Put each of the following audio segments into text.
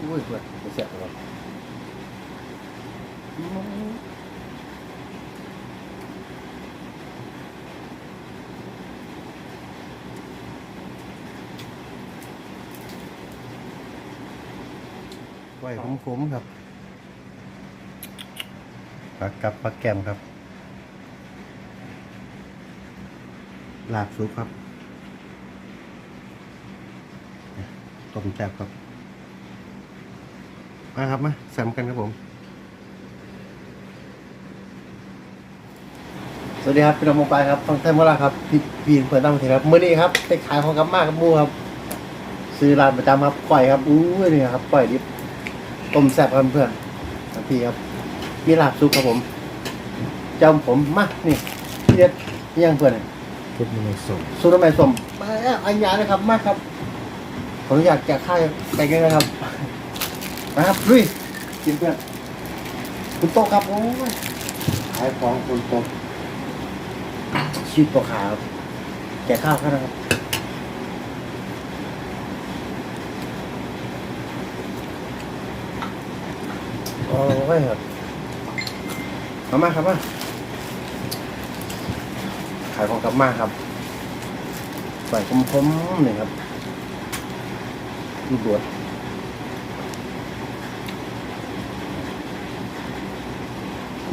อุ้ยเพื่อนจะเสียบเลยไว้คุ้มๆครับปลากับปลาแกมครับ ลาบซุปครับต้มแซ่บครับ มาครับมาแซมกันครับผม สวัสดีครับพี่น้องมงปลายครับฟังเต้นเมื่อไรครับพี่พีนเปิดตั้งทีครับเมื่อนี้ครับไปขายของกับมากครับหมูครับ ซื้อร้านประจำครับปล่อยครับอู้ยนี่ครับปล่อยดิบต้มแซ่บครับเพื่อนครับพี่ครับ มีลาบซุปครับผมจำผมมานี่พี่เด็ดนี่ยังเพื่อนเนี่ยทุบมันในส่งสูตรน้ำมันส้มมาแล้วอันยาเลยครับมากครับผมอยากจะค่ายไปกันนะครับ นะครับลุยกินเพื่อนคุณโตครับโอ้ยขายของคุณโตชีพตัวขาครับแกข้าวครับนะครับโอ้ยครับมามาครับมาขายของกลับมาครับใส่คมๆหนึ่งครับลูดวด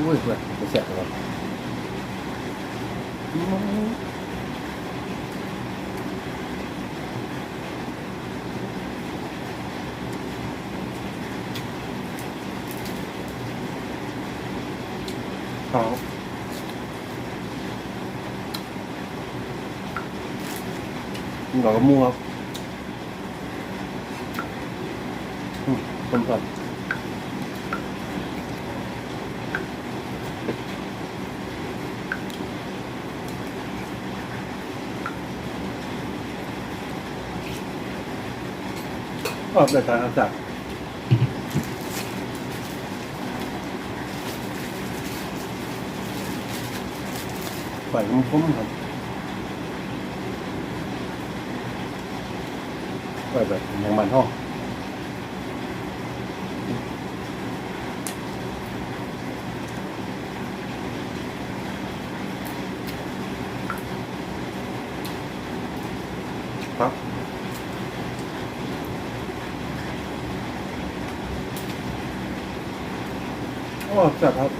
อุ้ยเพื่อนจะเสียบเลยเอาหนอกระมูครับอืมคนก่อน ออกจากฐานอาจักฝ่ายคุ้มครับไปแบบยังมันห้อง โอ้จับครับ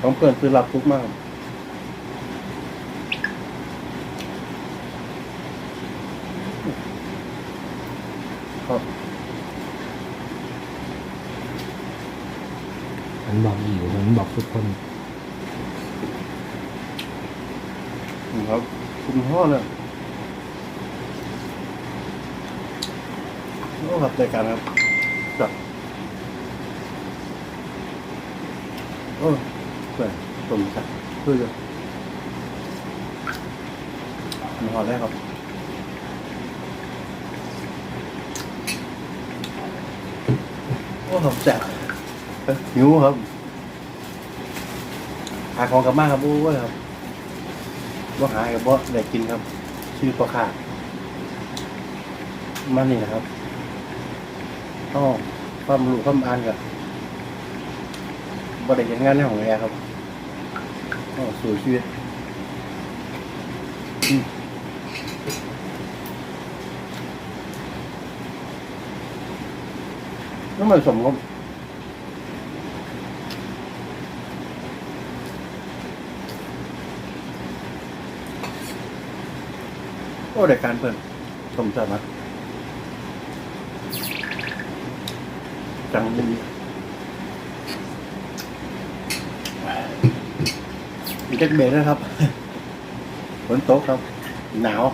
ของเพื่อนคือหลับทุกมากครับ มัน บอกอยู่มันบอกทุกคนนะครับคุณพ่อเนี่ยโอ้ครับรายการครับจับโอ้เพื่อนตมจับเพื่อจะมีหอดได้ครับโอ้ครับแซ่บเอ้ยหิวครับ หาของกลับมาครับโอ้ยครับว่าหายกับว่าได้กินครับ ชื่อตัวขาดมันนี่นะครับอ๋อความรู้ความอ่านกับบ่ได้เห็นงานในของแอร์ครับอ๋อสู่ชีวิตน้ำมันสมครับ โอ้ได้การเปิดสมจัดนะจังดีมีเทคเบรนะครับฝนตกครับ หนาว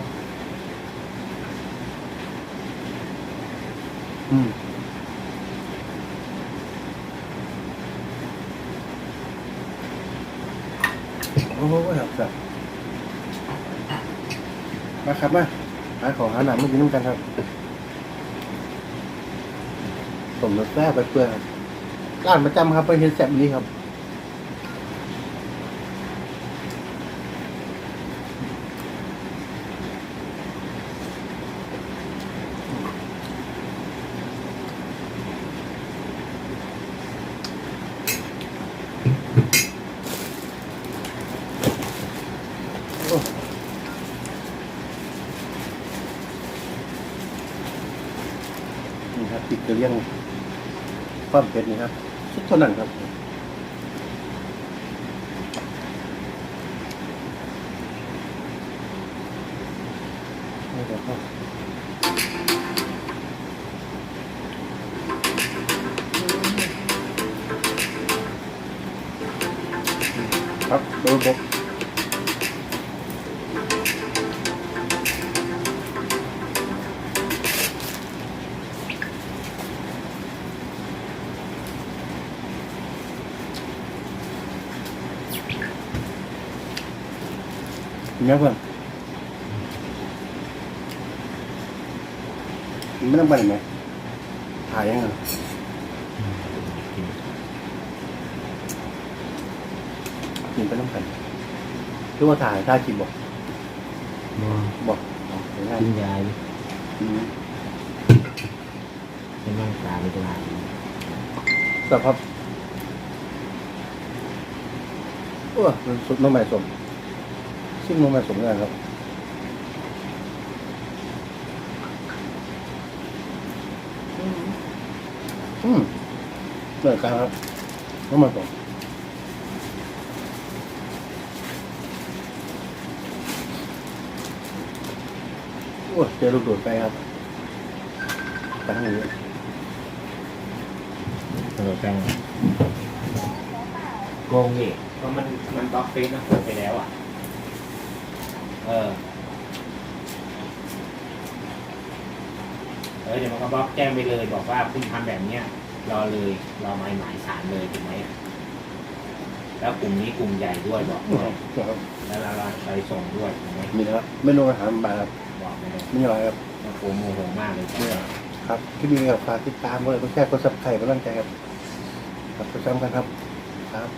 อืมโอ้โหครับครับ มาครับมาหาของหาหนามากินน้ำกันครับสมรสแซ่บไปเปื่อยร้านประจำครับไปเห็นแซ่บนี้ครับ ครับติดกระเลี่ยงความเผ็ดนี่ครับสุดเท่านั้นครับนี่ครับครับโดนบก เห็นไหมเพื่อนมันไม่ต้องไปไหนถ่ายยังไงกินไปต้องไปคือว่าถ่ายถ่ายกินบอกมองบอกอ๋อเห็นไหมกินยาดิอืมเป็นร่างกายไปตลาดสภาพโอ้ยมันสุดน้องใหม่สม ซึ่งน้องใหม่สมกันครับอืมเหมือนกันครับน้องใหม่สมโอ้เจอลูกโดดไปครับไปทางนี้เออแป้งโกงดิเพราะมันมันบล็อกเฟซนะกดไปแล้วอะ เออ เออเดี๋ยวมันก็บล็อกแจ้งไปเลย บอกว่าคุณทำแบบเนี้ยรอเลยรอหมายหมายสารเลยถูกไหมแล้วกลุ่มนี้กลุ่มใหญ่ด้วยบอกด้วยครับแล้วเราไปส่งด้วยถูกไหมมีนะครับเมนูอาหารบานครับบอกไปเลยมีอะไรครับมันโกโมโหมากเลยนี่ครับคลิปนี้ครับฝากติดตามด้วยก็แค่กดซับไข่กำลังใจครับ ครับกดซับกันครับ ครับ